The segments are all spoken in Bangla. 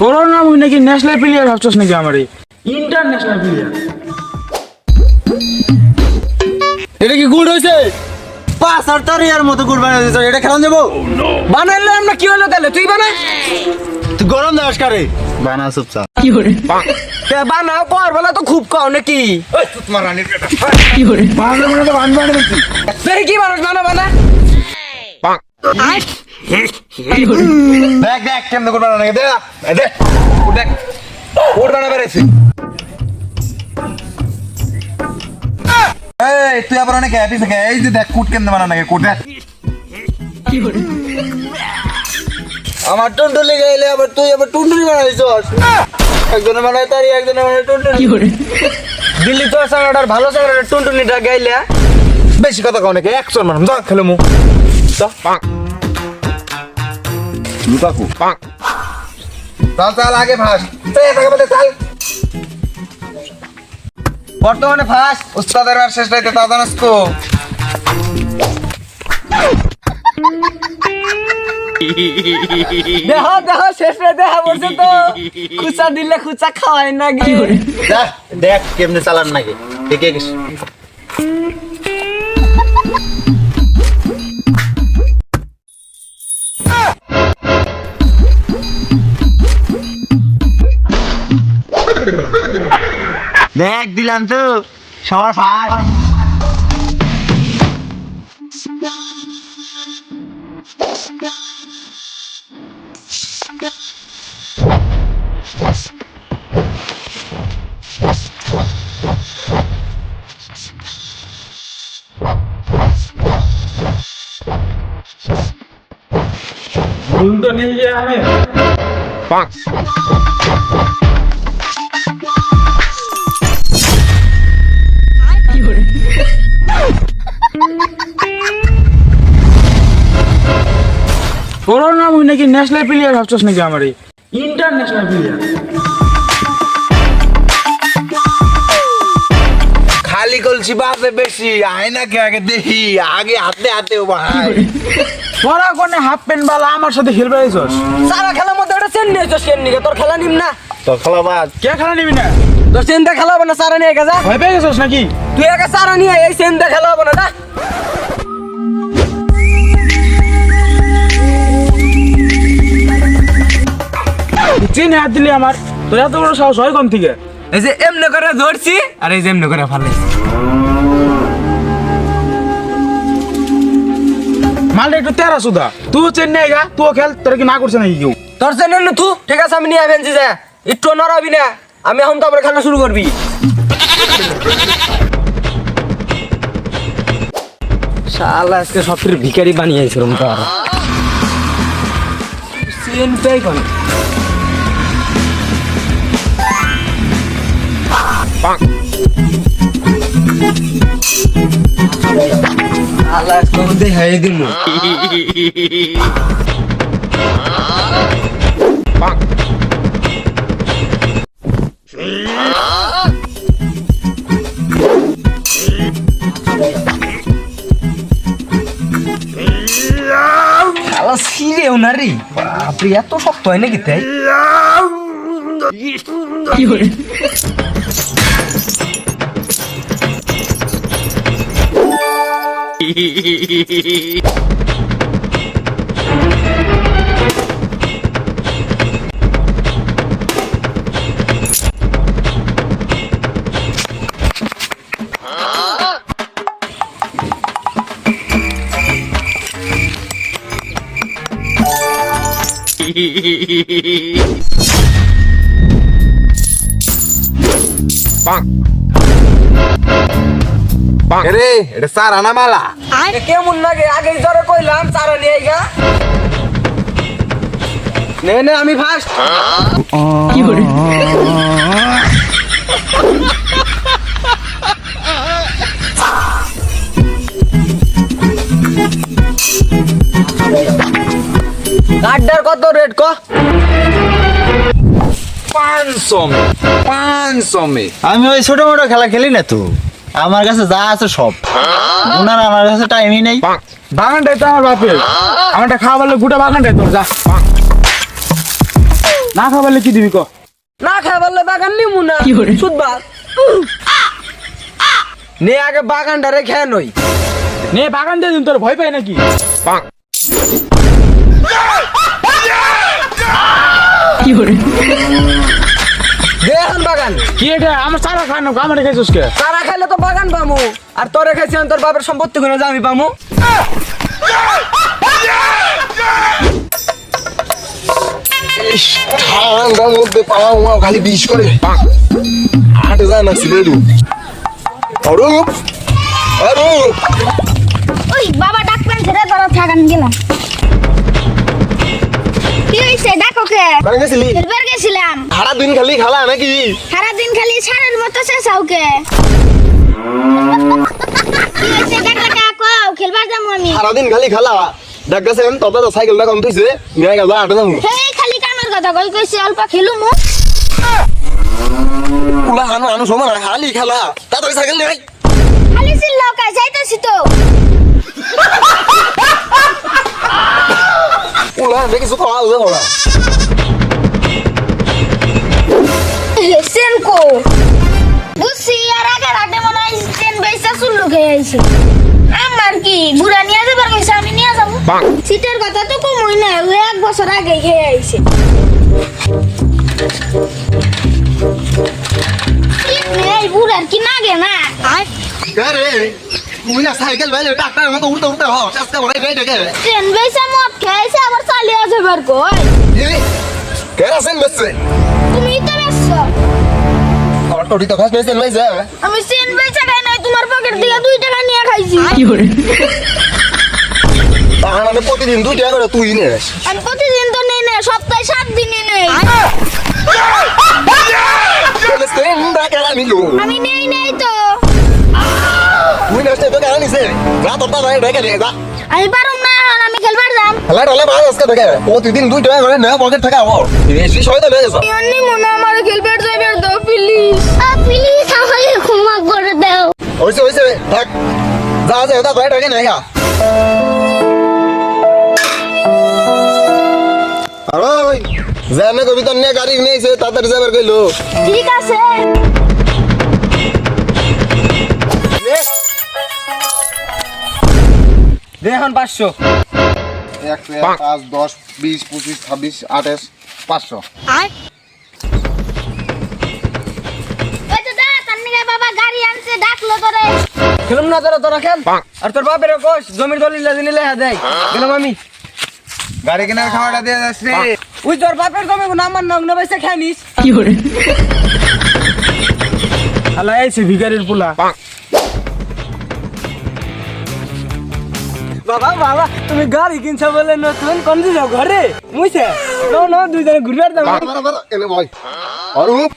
তোর নাম ওই নাকি ন্যাশনাল প্লেয়ার ভাবছস নাকি আমার? ইন্টারন্যাশনাল প্লেয়ার এটা কি গুড় হয়েছে পাঁচ আর তার ইয়ার মতো গুড় বানিয়ে দিয়েছ। এটা খেলাম যাব বানাইলে আমরা কি হলো তাহলে? তুই বানা তুই গরম দাস কারে? বানা চুপচাপ। তে বানাও পর বেলা তো খুব কও নাকি? বাংলা মানে তো বান বানে দেখছি তুই কি মানুষ বানা বানা। দেখ দেখ কেমন গুড় বানানো দেখ এই দেখ দেখ। গুড় বানা বেড়েছি। এই তুই আবার অনেক হ্যাপি থাকে। এই যে দেখ কুট কেমন বানানো কুট দেখ। আমার টুনটুলি গাইলে আবার তুই আবার টুনটুলি বানাইছস। একজনে বানাই তারি একজনে বানাই টুনটুলি দিল্লি তো সাংড়ার ভালো সাংড়ার টুনটুনিটা গাইলে। বেশি কথা কও নাকি একশন মানুষ। যা খেলে মু। লুকাকু। চাল চাল আগে ফাঁস চাল বর্তমানে ফাঁস উস্তাদের আর শেষ রাইতে তা জানাস তো দেহ দেহ শেষ রে দেহ বলছে তো খুচা দিলে খুচা খাওয়াই না গে যা দেখ কেমনে চালান নাকি। ঠিক আছে দেখ দিলাম তো। সবার ফার্স্ট ভুল তো নিয়ে গিয়ে নাকি ন্যাশনাল প্লেয়ার ভাবছস নাকি আমার? ইন্টারন্যাশনাল প্লেয়ার খালি কলসি বাপে বেশি আয়না কে আগে দেখি? আগে হাতে হাতে ও ভাই। তোরা কোনে হাফ প্যান্ট বালা আমার সাথে খেলবে আইছস? সারা খেলার মধ্যে একটা চেন নিয়ে যাস কেন নিকে তোর খেলা নিম না? তো খেলাবাজ কে খেলা নিবি না? তোর চেন দে খেলা হবে না সারা নিয়ে গেছা ভয় পেয়ে গেছস নাকি? তুই একা সারা নিয়ে এই চেন দে খেলা হবে না না চিনে হাত দিলি আমার। তোর এত বড় সাহস হয় কম থেকে? এই যে এমনি করে ধরছি আর এই যে এমনি করে ফালাইছি। মালটা একটু তেরা সুদা। তুই চেন্নাই গা তুই খেল তোর কি না করছে নাকি কেউ? তোর চেন নে তু ঠিক আছে আমি নিয়ে ফেলছি যা একটু নড়াবি না আমি এখন তো আবার খেলা শুরু করবি। শালা আজকে সব ফির ভিখারি বানিয়েছিলাম তো আর চেন পেয়ে কোন আজকে দেখাই শালা ছিঁড়েও না রে বাপরে এত শক্ত হয়। নাকি তাই Bonk. রে এটা সার আনা মালা। এ কেমন লাগে? আগে ধরে কইলাম চারা নিয়ে আইগা। নে নে আমি ফার্স্ট কাঠটার কত রেট ক? পাঁচশো পাঁচশো আমি ওই ছোট মোটো খেলা খেলি না তো? আমার কাছে যা আছে সব। ওনার আমার কাছে টাইমই নেই। বাগানটাই তো আমার বাপের। আমারটা খাওয়া বললে গোটা বাগানটাই তোর যা। না খাওয়া খাবারলে কি দিবি ক? না খাই বললে বাগান নিমু না। সুদ বাদ। নে আগে বাগানটারে খেয়ে নই। নে বাগান দিয়ে দিন তোর ভয় পাই নাকি? কি এখন বাগান? কি এটা? আমার সারা খায় না আমার খাইছিস কে? তারা খাইলে তো বাগান পামু আর তোরে খাইছি তোর বাপের সম্পত্তি করে যে আমি পামু ঠান্ডার মধ্যে পাওয়া মাও খালি বিষ করে। হাটে যায় না সিলেটু। অরূপ অরূপ। ওই বাবা ডাকবেন ছেড়ে তোরা থাকান গেলাম। মানে গেছিলি? খেলবার গেছিলাম। সারা দিন খালি খালা নাকি? সারাদিন খালি সারের মতো শেষাও কে কি হয়েছে ডাকলা কাকো খেলবার যাব আমি? সারাদিন খালি খালা। দেখ গেছে তবে তো সাইকেলটা কম থইছে নিয়ে গেল হাটে যাব সেই খালি কামের কথা কই কইছে অল্প খেলু মু পুলা হানো হানো সমান খালি খেলা। তাড়াতাড়ি সাইকেল নিয়ে খালি চিল্ল কাজ যাইতেছি তো। পুলা দেখিস তো আলো ওরা সেনকো বুঝছি আর আগে রাতে মনে হয় সেন বেসা চুল্লু খেয়ে আইছে। আমার কি বুড়া নিয়ে যাবার কইছে আমি নিয়ে যাব? সিটের কথা তো কমই না ও এক বছর আগে খেয়ে আইছে। এই বুড়ার কি নাগে না? আরে তুই না সাইকেল বাইলে টাকা মতো উল্টা উল্টা হ চেষ্টা করে রে দেখে ট্রেন বেসা মদ খেয়েছে আবার চালিয়ে যাবার কই? কেরাসিন বেচছে। তুমি তো অটোটি তো খাস বেচছেন নাই আমি সেন বেচা খাই নাই তোমার পকেট থেকে দুই টাকা নিয়ে খাইছি তাহলে প্রতিদিন দুই টাকা করে তুই নে আমি প্রতিদিন তো নেই না সপ্তাহে সাত দিনই নেই আমি নেই নেই তো তুই না তো কেরা যা তোর দাদা দেখে রে যা। আমি পারুম না আমি খেলবার যাম। হেলা ডলে ভালো আজকে দেখে প্রতিদিন দুই টাকা করে নেওয়া পকেট টাকা আমার বেশি সময় তো লেগে গেছে। এমনি মনে আমার খেলবার যাইবার দাও প্লিজ প্লিজ আমাকে ক্ষমা করে দাও। হয়েছে হয়েছে থাক। যা যা ওটা কয় টাকা নেই আরে জানে কবিতা নিয়ে গাড়ি নিয়েছে তাড়াতাড়ি যাবার কইলো। ঠিক আছে। দে এখন পাঁচশো। একশো এক পাঁচ। দশ বিশ পঁচিশ ছাব্বিশ আঠাশ পাঁচশো। খেলুম না তোরা তোরা খেল। আর তোর বাপের কোষ জমির দলিল দিনে লেখা দেয়। গেলাম আমি। গাড়ি কেনার খাওয়াটা দিয়ে যাস রে। ওই তোর বাপের জমি আমার নগ্ন পয়সা খাই নিস। আলা আইছে ভিখারির পোলা। বাবা বাবা তুমি গাড়ি কিনছো বলে নতুন কোন দিছো ঘরে? মুইছে নো নো দুইজনে ঘুরবার দাম। এনে ভয় অরূপ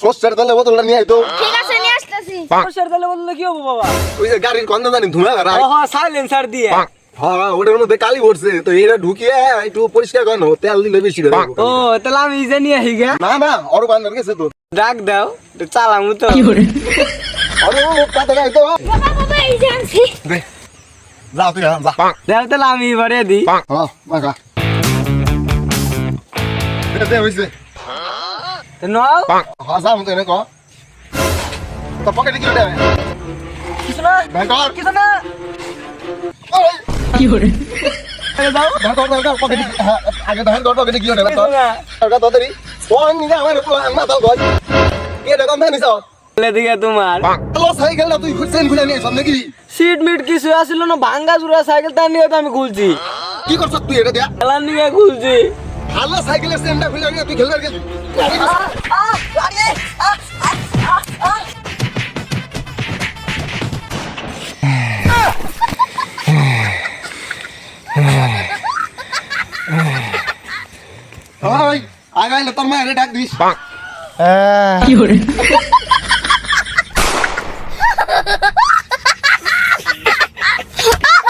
সস্যার তাহলে বোতলটা নিয়ে আইতো। ঠিক আছে নিয়ে আসতেছি। সরষের তেলে বললে কি হব বাবা? ওই যে গাড়ির গন্ধ জানি ধুমা গাড়া ওহ সাইলেন্সার দিয়ে। হ্যাঁ ওটার মধ্যে কালি পড়ছে তো এটা ঢুকিয়ে একটু পরিষ্কার করানো তেল দিলে বেশি করে। ও তাহলে আমি ইজে নিয়ে আহি গে। না না অরূপ আন্দার গেছে তো ডাক দাও চালামু তো। অরূপ তাড়াতাড়ি আইতো। বাবা বাবা এই যে আনছি। দে। যাও তুই হ্যাঁ, যা দাও তাহলে আমি এবারে হ্যাঁ দে দে হইছে তো নাও হ্যাঁ যাও তো এনে কো তো পকেটে কি ওটা কিছু না ব্যাগ কর কিছু না পকেটে কি- হ্যাঁ, আগে ধার কর পকেটে কি দিকে তোমার। হ্যালো সাইকেলটা তুই খুঁজছেন খুলে নিয়ে সব নাকি? সিট মিট কিছু আসিল না ভাঙ্গা জুড়া সাইকেল তার নিয়ে তো আমি খুলছি। কি করছ তুই এটা দিয়া খেলার নিয়ে খুলছি। ভালো সাইকেলের স্ট্যান্ডটা খুলে নিয়ে তুই খেলবার গেলি। আগাইলে তোর মায়ের ডাক দিস।